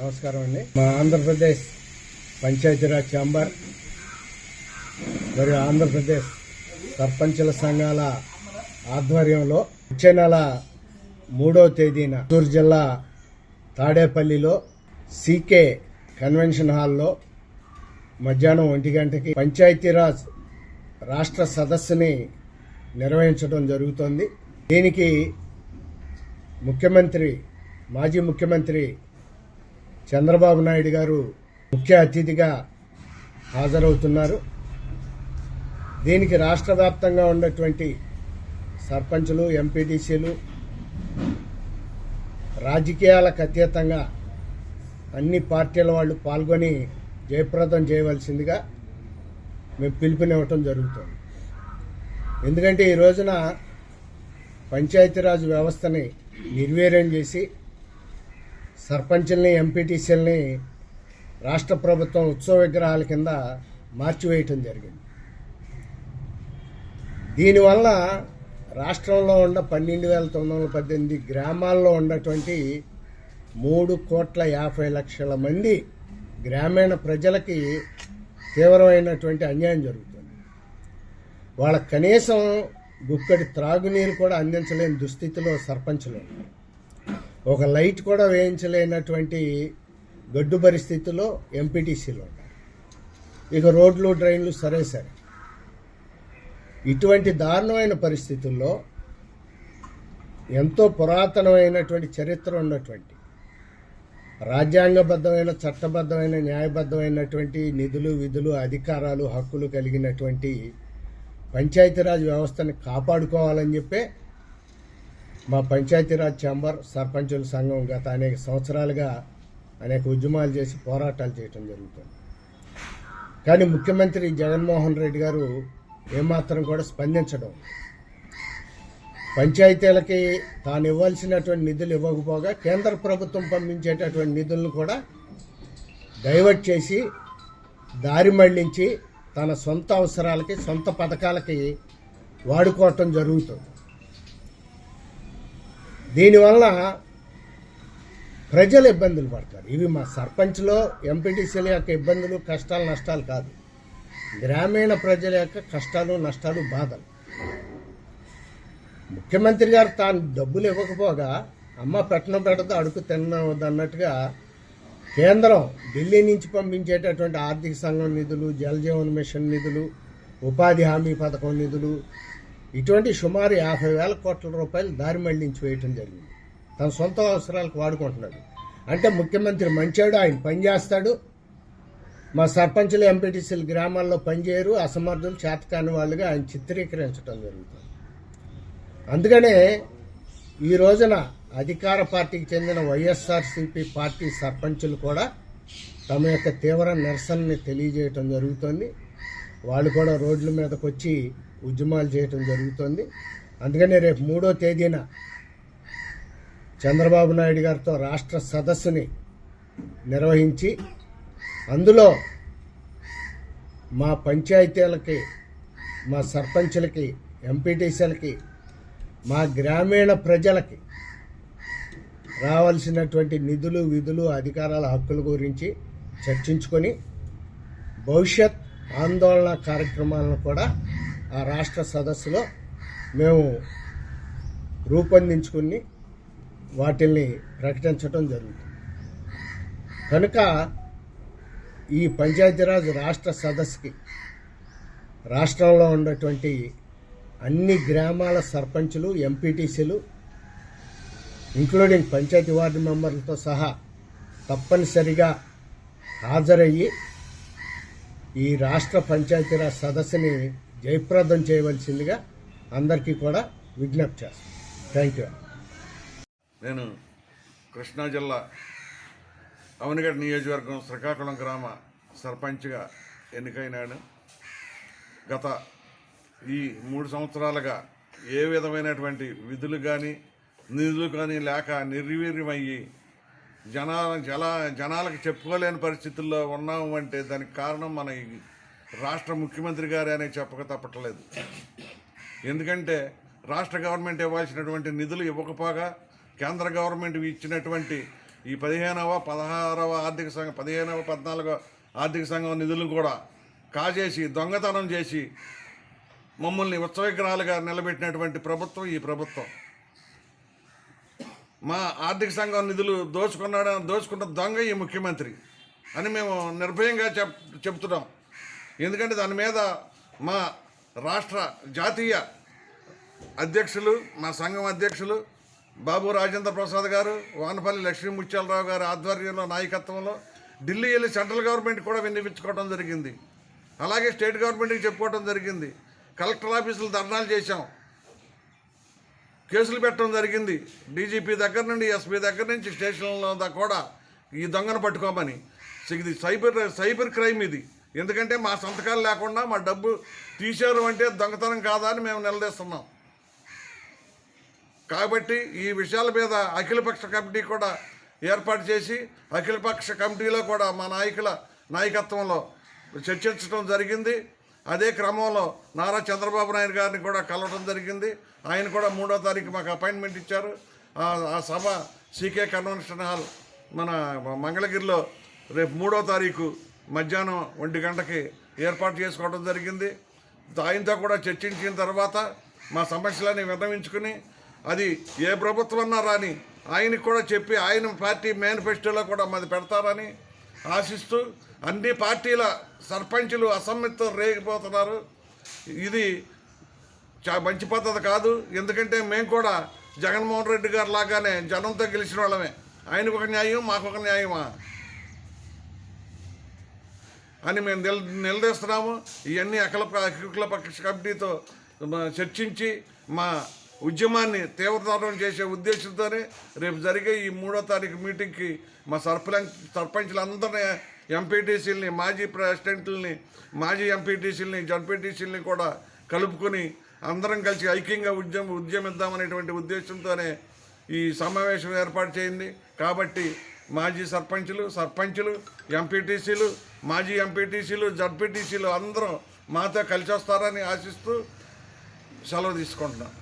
నమస్కారం అండి. మా ఆంధ్రప్రదేశ్ పంచాయతీరాజ్ ఛాంబర్ మరియు ఆంధ్రప్రదేశ్ సర్పంచుల సంఘాల ఆధ్వర్యంలో వచ్చే నెల మూడవ తేదీన చిత్తూరు జిల్లా తాడేపల్లిలో సీకే కన్వెన్షన్ హాల్లో మధ్యాహ్నం ఒంటి గంటకి పంచాయతీరాజ్ రాష్ట్ర సదస్సుని నిర్వహించడం జరుగుతోంది. దీనికి ముఖ్యమంత్రి మాజీ ముఖ్యమంత్రి చంద్రబాబు నాయుడు గారు ముఖ్య అతిథిగా హాజరవుతున్నారు. దీనికి రాష్ట్ర వ్యాప్తంగా ఉన్నటువంటి సర్పంచులు ఎంపీటీసీలు రాజకీయాలకు అతీతంగా అన్ని పార్టీల వాళ్ళు పాల్గొని జయప్రదం చేయవలసిందిగా మేము పిలుపునివ్వటం జరుగుతుంది. ఎందుకంటే ఈ రోజున పంచాయతీరాజ్ వ్యవస్థని నిర్వీర్యం చేసి సర్పంచుల్ని ఎంపీటీసీలని రాష్ట్ర ప్రభుత్వం ఉత్సవ విగ్రహాల కింద మార్చివేయటం జరిగింది దీనివల్ల రాష్ట్రంలో ఉన్న పన్నెండు వేల తొమ్మిది వందల పద్దెనిమిది గ్రామాల్లో ఉన్నటువంటి మూడు కోట్ల యాభై లక్షల మంది గ్రామీణ ప్రజలకి తీవ్రమైనటువంటి అన్యాయం జరుగుతుంది వాళ్ళ కనీసం గుక్కడి త్రాగునీరు కూడా అందించలేని దుస్థితిలో సర్పంచులు ఉన్నారు. ఒక లైట్ కూడా వేయించలేనటువంటి గడ్డు పరిస్థితిలో ఎంపీటీసీలు ఉన్నారు. ఇక రోడ్లు డ్రైన్లు సరే సరే ఇటువంటి దారుణమైన పరిస్థితుల్లో ఎంతో పురాతనమైనటువంటి చరిత్ర ఉన్నటువంటి రాజ్యాంగబద్ధమైన చట్టబద్ధమైన న్యాయబద్ధమైనటువంటి నిధులు విధులు అధికారాలు హక్కులు కలిగినటువంటి పంచాయతీరాజ్ వ్యవస్థని కాపాడుకోవాలని చెప్పే మా పంచాయతీరాజ్ ఛాంబర్ సర్పంచుల సంఘం గత అనేక సంవత్సరాలుగా అనేక ఉద్యమాలు చేసి పోరాటాలు చేయటం జరుగుతుంది. కానీ ముఖ్యమంత్రి జగన్మోహన్ రెడ్డి గారు ఏమాత్రం కూడా స్పందించడం పంచాయతీలకి తాను ఇవ్వాల్సినటువంటి నిధులు ఇవ్వకపోగా కేంద్ర ప్రభుత్వం పంపించేటటువంటి నిధులను కూడా డైవర్ట్ చేసి దారి మళ్ళించి తన సొంత అవసరాలకి సొంత పథకాలకి వాడుకోవటం జరుగుతుంది. దీనివల్ల ప్రజలు ఇబ్బందులు పడతారు. ఇవి మా సర్పంచ్లో ఎంపీటీసీల యొక్క ఇబ్బందులు కష్టాలు నష్టాలు కాదు. గ్రామీణ ప్రజల యొక్క కష్టాలు నష్టాలు బాధలు. ముఖ్యమంత్రి గారు తాను డబ్బులు ఇవ్వకపోగా అమ్మ పెట్టన పెడతా అడుగు తిన్నదన్నట్టుగా కేంద్రం ఢిల్లీ నుంచి పంపించేటటువంటి ఆర్థిక సంఘం నిధులు జలజీవన్ మిషన్ నిధులు ఉపాధి హామీ పథకం నిధులు ఇటువంటి సుమారు యాభై వేల కోట్ల రూపాయలు దారి మళ్ళించి వేయటం జరిగింది. తన సొంత అవసరాలకు వాడుకుంటున్నాడు. అంటే ముఖ్యమంత్రి మంచాడు ఆయన పనిచేస్తాడు మా సర్పంచులు ఎంపీటీసీలు గ్రామాల్లో పనిచేయరు అసమర్థులు చేతకాని వాళ్ళుగా ఆయన చిత్రీకరించడం జరుగుతుంది. అందుకనే ఈ రోజున అధికార పార్టీకి చెందిన వైఎస్ఆర్సీపీ పార్టీ సర్పంచులు కూడా తమ యొక్క తీవ్ర నిరసనని తెలియజేయటం జరుగుతుంది. వాళ్ళు కూడా రోడ్ల మీదకి వచ్చి ఉద్యమాలు చేయటం జరుగుతుంది. అందుకనే రేపు మూడో తేదీన చంద్రబాబు నాయుడు గారితో రాష్ట్ర సదస్సుని నిర్వహించి అందులో మా పంచాయతీలకి మా సర్పంచులకి ఎంపీటీసీలకి మా గ్రామీణ ప్రజలకి రావాల్సినటువంటి నిధులు విధులు అధికారాల హక్కుల గురించి చర్చించుకొని భవిష్యత్ ఆందోళన కార్యక్రమాలను కూడా ఆ రాష్ట్ర సదస్సులో మేము రూపొందించుకుని వాటిల్ని ప్రకటించడం జరుగుతుంది. కనుక ఈ పంచాయతీరాజ్ రాష్ట్ర సదస్సుకి రాష్ట్రంలో ఉన్నటువంటి అన్ని గ్రామాల సర్పంచులు ఎంపీటీసీలు ఇంక్లూడింగ్ పంచాయతీ వార్డు మెంబర్లతో సహా తప్పనిసరిగా హాజరయ్యి ఈ రాష్ట్ర పంచాయతీరాజ్ సదస్సుని జయప్రదం చేయవలసిందిగా అందరికీ కూడా విజ్ఞప్తి చేస్తాను థ్యాంక్ యూ నేను కృష్ణా జిల్లా అవనిగడ్ నియోజకవర్గం శ్రీకాకుళం గ్రామ సర్పంచ్గా ఎన్నికైనాను. గత ఈ మూడు సంవత్సరాలుగా ఏ విధమైనటువంటి విధులు కానీ నిధులు కానీ లేక నిర్వీర్యమయ్యి జనాల జల జనాలకు చెప్పుకోలేని పరిస్థితుల్లో ఉన్నాము అంటే దానికి కారణం మన రాష్ట్ర ముఖ్యమంత్రి గారే అనే చెప్పక తప్పట్లేదు. ఎందుకంటే రాష్ట్ర గవర్నమెంట్ ఇవ్వాల్సినటువంటి నిధులు ఇవ్వకపోగా కేంద్ర గవర్నమెంట్ ఇచ్చినటువంటి ఈ పదిహేనవ పదహారవ ఆర్థిక సంఘం పదిహేనవ పద్నాలుగో ఆర్థిక సంఘం నిధులను కూడా కాజేసి దొంగతనం చేసి మమ్మల్ని ఉత్సవిగ్రహాలుగా నిలబెట్టినటువంటి ప్రభుత్వం ఈ ప్రభుత్వం. మా ఆర్థిక సంఘం నిధులు దోచుకున్నాడు దోచుకున్న దొంగ ఈ ముఖ్యమంత్రి అని మేము నిర్భయంగా చెప్ చెప్తున్నాం ఎందుకంటే దాని మీద మా రాష్ట్ర జాతీయ అధ్యక్షులు మా సంఘం అధ్యక్షులు బాబు రాజేంద్ర ప్రసాద్ గారు వానపల్లి లక్ష్మీ ముత్యాలరావు గారి ఆధ్వర్యంలో నాయకత్వంలో ఢిల్లీ వెళ్ళి సెంట్రల్ గవర్నమెంట్ కూడా వినిపించుకోవడం జరిగింది. అలాగే స్టేట్ గవర్నమెంట్కి చెప్పుకోవడం జరిగింది. కలెక్టర్ ఆఫీసులు ధర్నాలు చేశాం. కేసులు పెట్టడం జరిగింది. డీజీపీ దగ్గర నుండి ఎస్పీ దగ్గర నుంచి స్టేషన్లో దాకా కూడా ఈ దొంగను పట్టుకోమని. ఇది సైబర్ సైబర్ క్రైమ్ ఇది. ఎందుకంటే మా సంతకాలు లేకుండా మా డబ్బు తీశారు అంటే దొంగతనం కాదా అని మేము నిలదీస్తున్నాం. కాబట్టి ఈ విషయాల మీద అఖిలపక్ష కమిటీ కూడా ఏర్పాటు చేసి అఖిలపక్ష కమిటీలో కూడా మా నాయకుల నాయకత్వంలో చర్చించడం జరిగింది. అదే క్రమంలో నారా చంద్రబాబు నాయుడు గారిని కూడా కలవడం జరిగింది. ఆయన కూడా మూడో తారీఖు మాకు అపాయింట్మెంట్ ఇచ్చారు. ఆ- సభ సీకే కన్వెన్షన్ హాల్ మన మంగళగిరిలో రేపు మూడో తారీఖు మధ్యాహ్నం ఒంటి గంటకి ఏర్పాటు చేసుకోవడం జరిగింది. ఆయనతో కూడా చర్చించిన తర్వాత మా సమస్యలని విన్నవించుకుని అది ఏ ప్రభుత్వం రాని ఆయనకు కూడా చెప్పి ఆయన పార్టీ మేనిఫెస్టోలో కూడా మాది పెడతారని ఆశిస్తూ అన్ని పార్టీల సర్పంచులు అసమ్మతితో రేగిపోతున్నారు. ఇది చా మంచి పద్ధతి కాదు. ఎందుకంటే మేము కూడా జగన్మోహన్ రెడ్డి గారు లాగానే జనంతో గెలిచిన వాళ్ళమే. ఆయనకు ఒక న్యాయం మాకు ఒక న్యాయమా? అని మేము నిల నిలదీస్తున్నాము. ఇవన్నీ అఖిల అఖిల పక్ష కమిటీతో చర్చించి మా ఉద్యమాన్ని తీవ్రతరం చేసే ఉద్దేశంతోనే రేపు జరిగే ఈ మూడో తారీఖు మీటింగ్కి మా సర్పంచ్ సర్పంచ్లందరినీ ఎంపీటీసీలని మాజీ ప్రెసిడెంట్లని మాజీ ఎంపీటీసీలని జడ్పీటీసీలని కూడా కలుపుకొని అందరం కలిసి ఐక్యంగా ఉద్యమం ఉద్యమిద్దామనేటువంటి ఉద్దేశంతోనే ఈ సమావేశం ఏర్పాటు చేయింది. కాబట్టి మాజీ సర్పంచులు సర్పంచులు ఎంపీటీసీలు మాజీ ఎంపీటీసీలు జడ్పీటీసీలు అందరూ మాతో కలిసి వస్తారని ఆశిస్తూ సెలవు తీసుకుంటున్నాం.